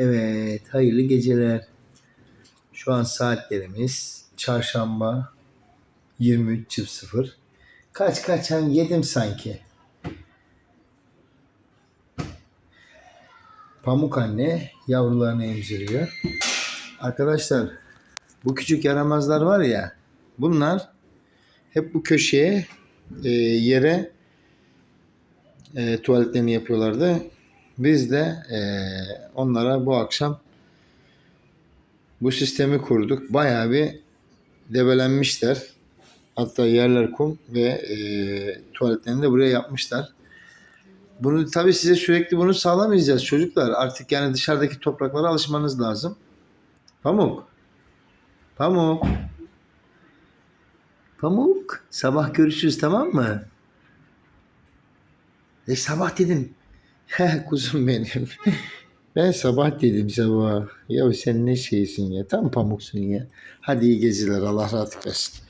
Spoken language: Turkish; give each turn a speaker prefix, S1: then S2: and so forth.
S1: Evet, hayırlı geceler. Şu an saatlerimiz çarşamba 23.00. Kaç kaç hem yedim sanki. Pamuk anne yavrularını emziriyor. Arkadaşlar bu küçük yaramazlar var ya bunlar hep bu köşeye e, yere e, tuvaletlerini yapıyorlardı. Biz de e, onlara bu akşam bu sistemi kurduk. Bayağı bir debelenmişler. Hatta yerler kum ve e, tuvaletlerini de buraya yapmışlar. Bunu tabii size sürekli bunu sağlamayacağız çocuklar. Artık yani dışarıdaki topraklara alışmanız lazım. Pamuk. Pamuk. Pamuk. Sabah görüşürüz tamam mı? E sabah dedim. He kuzum benim. Ben sabah dedim sabah. Ya sen ne şeysin ya. Tam pamuksun ya. Hadi iyi geceler. Allah rahatlık versin.